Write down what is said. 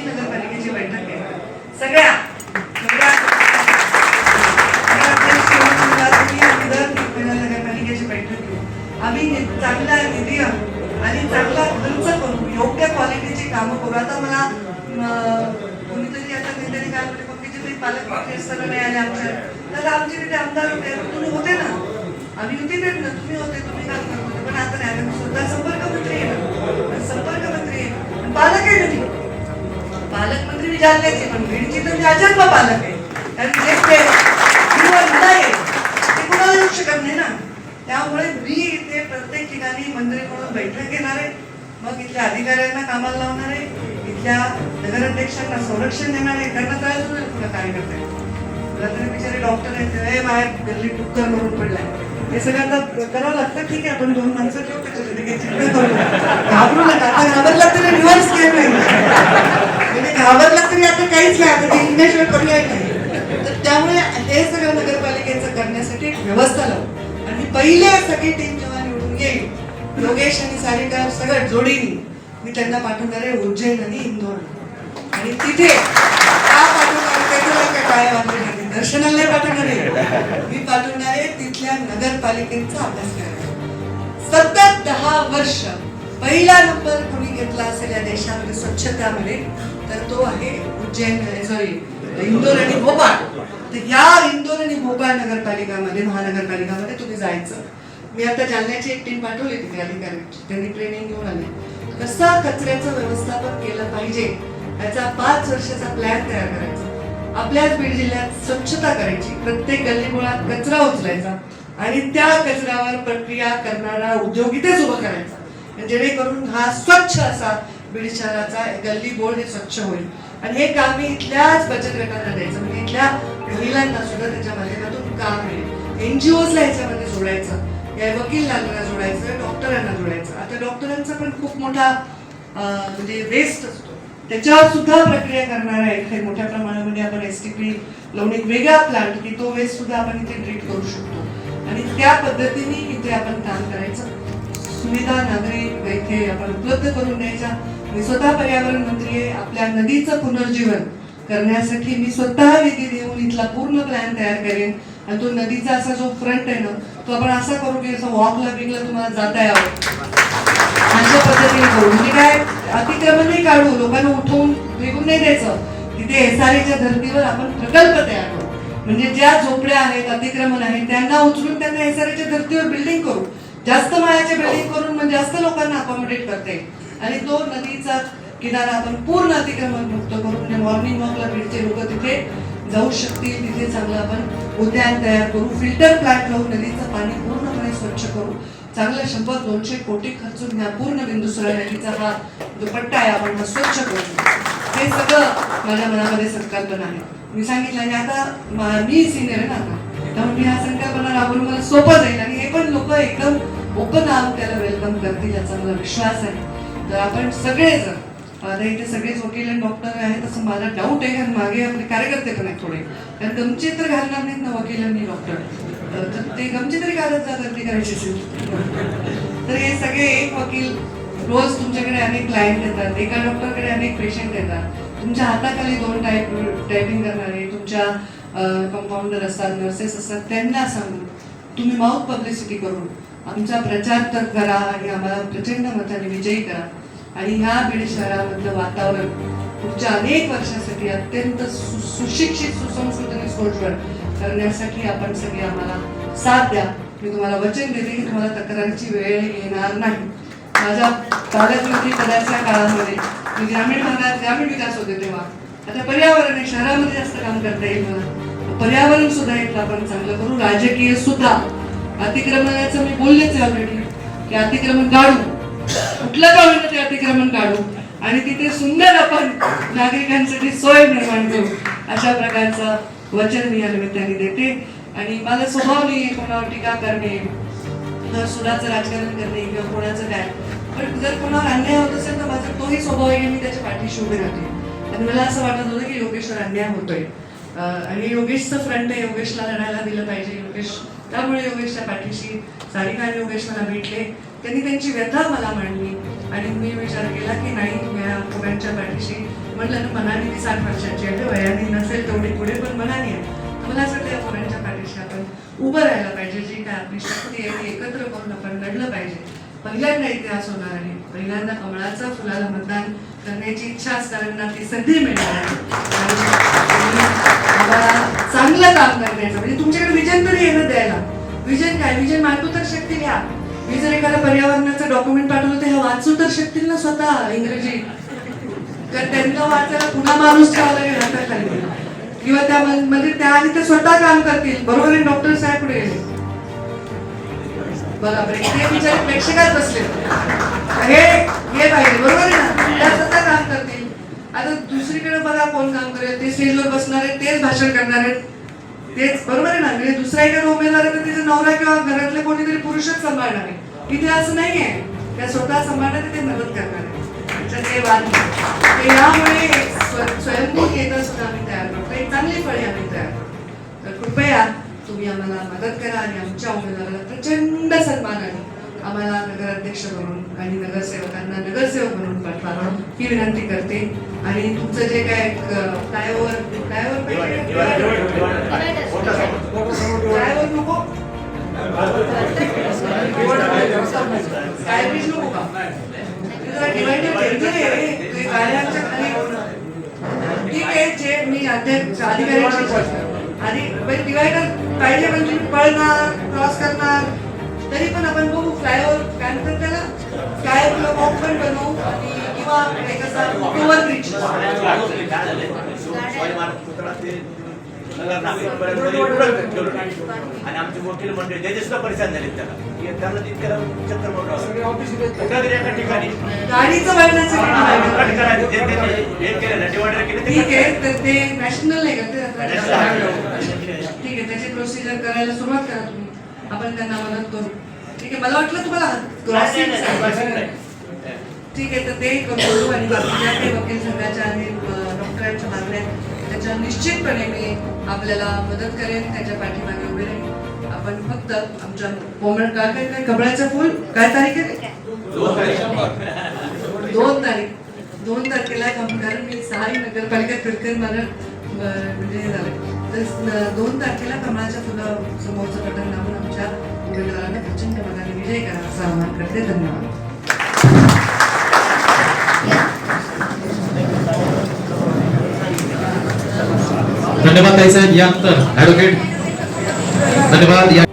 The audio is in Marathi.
ही नगरपालिकेची बैठक आहे. सगळ्या नगरपालिकेची बैठक घेऊ आम्ही चांगला निधी आणि चांगला खर्च करू योग्य क्वालिटीची कामं करू. आता मला कोणीतरी आता कोणीतरी काय म्हणते मग तिचे पालकमंत्री सगळं नाही आले आमच्या तर आमचे तिथे आमदार होते. तुम्ही होते ना? आम्ही होते ना? तुम्ही होते तुम्ही काम करतो पण आता नाही आम्ही स्वतःच पालकमंत्री मी पण बीडची तुम्ही मी अजन्म पालक आहे. कारण जे ते ते कुणाला येऊ शकत नाही ना? त्यामुळे मी इथे प्रत्येक ठिकाणी मंत्री म्हणून बैठक घेणार आहे. मग इथल्या अधिकाऱ्यांना कामाला लावणार आहे. इथल्या नगराध्यक्षांना संरक्षण देणार आहे. त्यांना त्रास होणार तुला काय तुला तरी बिचारे डॉक्टर आहेत. हे बाहेर गल्ली टुक्कर मरून पडलाय. हे सगळं आता करावं लागतं. ठीक आहे आपण दोन माणसं ठेवू. त्याच्यासाठी काही चिंता करू घाबरू नका. आता घाबरला तरी रिव्हर्स केलं नाही म्हणजे घाबरला तरी आता काहीच नाही आता ते पर्याय नाही. तर त्यामुळे हे सगळं नगरपालिकेचं करण्यासाठी एक व्यवस्था लावू. आणि पहिल्या सगळी टीम जेव्हा निवडून येईल योगेश आणि सारिका सगळं जोडीनी मी त्यांना पाठवणार आहे उज्जैन आणि इंदोर. आणि तिथे का पाठवणार आहे काय काय वाटलं नाही. दर्शनाला नाही पाठवणार आहे. मी पाठवणार आहे तिथल्या नगरपालिकेचा अभ्यास करायला. सतत दहा वर्ष पहिला नंबर कोणी घेतला असेल या देशामध्ये स्वच्छतामध्ये तर तो आहे उज्जैन सॉरी इंदोर आणि भोपाळ. तर या इंदोर आणि भोपाळ नगरपालिकामध्ये महानगरपालिकामध्ये तुम्ही जायचं. मी आता जालन्याची एक टीम पाठवली तिथे अधिकाऱ्यांची. त्यांनी ट्रेनिंग घेऊन आले. कसा कचऱ्याचं व्यवस्थापन केलं पाहिजे याचा पाच वर्षाचा प्लॅन तयार करायचा. आपल्याच बीड जिल्ह्यात स्वच्छता करायची. प्रत्येक गल्लीमुळात कचरा उचलायचा आणि त्या कचऱ्यावर प्रक्रिया करणारा उद्योग इथेच उभं करायचा. जेणेकरून हा स्वच्छ असा बीड शहराचा गल्ली बोर्ड हे स्वच्छ होईल. आणि हे काम मी इथल्याच बचत गटांना द्यायचं. म्हणजे इथल्या महिलांना सुद्धा त्याच्या माध्यमातून काम मिळेल. एनजीओजला ह्याच्यामध्ये जोडायचं. या वकील जोडायचं डॉक्टरांना जोडायचं. आता डॉक्टरांचा पण खूप मोठा म्हणजे वेस्ट असतो. त्याच्यावर सुद्धा प्रक्रिया करणार आहे इथे मोठ्या प्रमाणामध्ये आपण एस टी पी लावून एक वेगळा प्लांट की तो वेस्ट सुद्धा आपण इथे ट्रीट करू शकतो. आणि त्या पद्धतीने इथे आपण काम करायचं. सुविधा नागरिक इथे आपण उपलब्ध करून द्यायच्या. मी स्वतः पर्यावरण मंत्री आहे. आपल्या नदीचं पुनर्जीवन करण्यासाठी मी स्वतः निधी देऊन इथला पूर्ण प्लॅन तयार करेन. आणि तो नदीचा असा जो फ्रंट आहे ना तो आपण असा करू की असं वॉकला बिगला तुम्हाला जाता यावं. अशा पद्धतीने करू. म्हणजे काय अतिक्रमण नाही काढू लोकांना उठवून फेकून नाही द्यायचं. तिथे एस आर एच्या धर्तीवर आपण प्रकल्प तयार करू. म्हणजे ज्या झोपड्या आहेत अतिक्रमण आहेत त्यांना उचलून त्यांना एस आर एच्या धर्तीवर बिल्डिंग करू. जास्त मायाचे बिल्डिंग करून म्हणजे जास्त लोकांना अकॉमोडेट करता येईल. आणि तो नदीचा किनारा आपण पूर्ण अतिक्रमण मुक्त करू म्हणजे मॉर्निंग वॉकला बीडचे लोक तिथे जाऊ शकतील तिथे चांगलं आपण उद्यान तयार करू फिल्टर प्लांट लावून नदीचं पाणी पूर्णपणे स्वच्छ करू. चांगलं शंभर दोनशे कोटी खर्चून ह्या पूर्ण बिंदुसरा नदीचा हा दुपट्टा आहे आपण हा स्वच्छ करू. हे सगळं माझ्या मनामध्ये संकल्पना आहे. मी सांगितलं आणि आता मी सिनियर आहे ना आता. त्यामुळे मी हा संकल्पना राबवून मला सोपं जाईल. आणि हे पण लोक एकदम ओपन आहोत त्याला वेलकम करतील याचा मला विश्वास आहे. तर आपण सगळेजण आता इथे सगळेच वकील आणि डॉक्टर आहेत असं मला डाऊट आहे कारण मागे आपले कार्यकर्ते पण आहेत थोडे. कारण गमचे तर घालणार नाहीत ना वकील आणि डॉक्टर. तर ते गमचे तरी घालत जातात ते करायचे तर हे सगळे एक वकील रोज तुमच्याकडे अनेक क्लायंट येतात एका डॉक्टरकडे अनेक पेशंट येतात तुमच्या हाताखाली दोन टाईप टायपिंग करणारे तुमच्या कंपाऊंडर असतात नर्सेस असतात त्यांना सांगून तुम्ही माउथ पब्लिसिटी करून आमचा प्रचार तर करा आणि आम्हाला प्रचंड मताने विजयी करा. आणि ह्या बीड शहरामधलं वातावरण पुढच्या अनेक वर्षासाठी अत्यंत सु- सुशिक्षित सुसंस्कृत आणि करण्यासाठी आपण सगळे आम्हाला साथ द्या. मी तुम्हाला वचन देते की तुम्हाला तक्रारीची वेळ येणार नाही. माझ्या पालकमंत्री पदाच्या काळामध्ये मी ग्रामीण भागात ग्रामीण विकास होते तेव्हा आता पर्यावरण हे शहरामध्ये जास्त काम करता येईल मला पर्यावरण सुद्धा येतलं आपण चांगलं करू. राजकीय सुद्धा. अतिक्रमणाचं मी बोललेच आहे ऑलरेडी की अतिक्रमण काढू कुठलं का होईना ते अतिक्रमण काढू? आणि तिथे सुंदर आपण नागरिकांसाठी सोय निर्माण करू. अशा प्रकारचं वचन मी या निमित्ताने देते. आणि माझा स्वभाव नाही आहे कोणावर टीका करणे किंवा सुडाचं राजकारण करणे किंवा कोणाचं काय. पण जर कोणावर अन्याय होत असेल तर माझा तोही स्वभाव आहे मी त्याच्या पाठीशी उभे राहते. आणि मला असं वाटत होतं की योगेश्वर अन्याय होतोय. आणि योगेशचं फ्रंट आहे योगेशला लढायला दिलं पाहिजे. योगेश त्यामुळे योगेशच्या पाठीशी सारिका आणि योगेश मला भेटले. त्यांनी त्यांची व्यथा मला मांडली. आणि मी विचार केला की नाही तुम्ही या दोघांच्या पाठीशी म्हटलं ना मनाने मी साठ वर्षाची आहे वयाने नसेल तेवढी पुढे पण मनाने आहे. मला असं त्या या पोरांच्या पाठीशी आपण उभं राहायला पाहिजे जी काय आपली शक्ती आहे ती एकत्र करून आपण लढलं पाहिजे. पहिल्यांदा इतिहास होणार आहे. पहिल्यांदा कमळाचा फुलाला मतदान करण्याची इच्छा असणाऱ्यांना ती संधी मिळणार आहे. चांगलं काम करण्याचं म्हणजे तुमच्याकडे विजन तरी येणं द्यायला. विजन काय? विजन मागतो तर शक्ती घ्या. मी जर एखादा पर्यावरणाचं डॉक्युमेंट पाठवलं तर ह्या वाचू तर शकतील ना स्वतः इंग्रजी. तर त्यांना वाचायला पुन्हा माणूस ठेवावा लागेल हाताखाली किंवा त्या म्हणजे त्या आधी ते स्वतः काम करतील. बरोबर आहे डॉक्टर साहेब पुढे बघा ते बिचारे प्रेक्षकात बसले. हे हे पाहिजे बरोबर आहे ना? त्या स्वतः काम करतील. आता दुसरीकडे बघा कोण काम करेल. ते स्टेजवर बसणार आहेत तेच भाषण करणार आहेत. तेच बरोबर आहे ना. म्हणजे दुसरा एखादा उमेदवार आहे तर तिचा नवरा किंवा घरातले कोणीतरी पुरुषच सांभाळणार आहे. इथे असं नाही आहे त्या स्वतः सांभाळणार ते मदत करणार आहे. ते वाद यामुळे एक स्वयंभूत केंद्र सुद्धा आम्ही तयार करतो एक चांगली फळे आम्ही तयार करतो तर कृपया तुम्ही आम्हाला मदत करा आणि आमच्या उमेदवाराला प्रचंड सन्मानाने आम्हाला नगराध्यक्ष म्हणून आणि नगरसेवकांना नगरसेवक म्हणून पाठवा ही विनंती करते. आणि तुमचं जे काय फ्लायओव्हर फ्लायओव्हर फ्लायओव्हर नको. काय ब्रिज नको का? ते खाली ठीक आहे जे मी अध्यक्ष अधिकाऱ्यांशी बोलतो. डिवायडर पाहिजे पण तुम्ही पळणार क्रॉस करणार. तरी पण आपण बघू फ्लायओव्हर काय म्हणतात त्याला? काय वॉक पण बनवू आणि किंवा एक असा ओव्हर ब्रिज आणि आमचे वकील मंडळी त्याचे सुद्धा परेशान झाले त्याला. त्यांना तितक्याला चक्कर मोठं एका ठिकाणी. गाडीचं ठीक आहे तर ते नॅशनल नाही का. ठीक आहे त्याची प्रोसिजर करायला सुरुवात करा तुम्ही. आपण त्यांना मदत करू. ठीक आहे मला वाटलं तुम्हाला क्रॉसिंग. ठीक आहे तर ते करू आणि बाकीच्या काही वकील संघाच्या आणि डॉक्टरांच्या मागण्या त्याच्या निश्चितपणे मी आपल्याला मदत करेन त्याच्या पाठीमागे उभे राहीन. आपण फक्त आमच्या कोमळ काय काय काय कमळाचं फुल काय तारीख आहे? दोन तारीख. दोन तारीख. दोन तारखेला कारण मी सहाही नगरपालिका फिरते मला म्हणजे झालं दोन तारखेला कमळाच्या फुला समोरचं बटन लावून आमच्या उमेदवारांना प्रचंड मनाने विजय करा असं आवाहन करते. धन्यवाद. धन्यवाद ताई साहेब यानंतर ॲडव्होकेट धन्यवाद या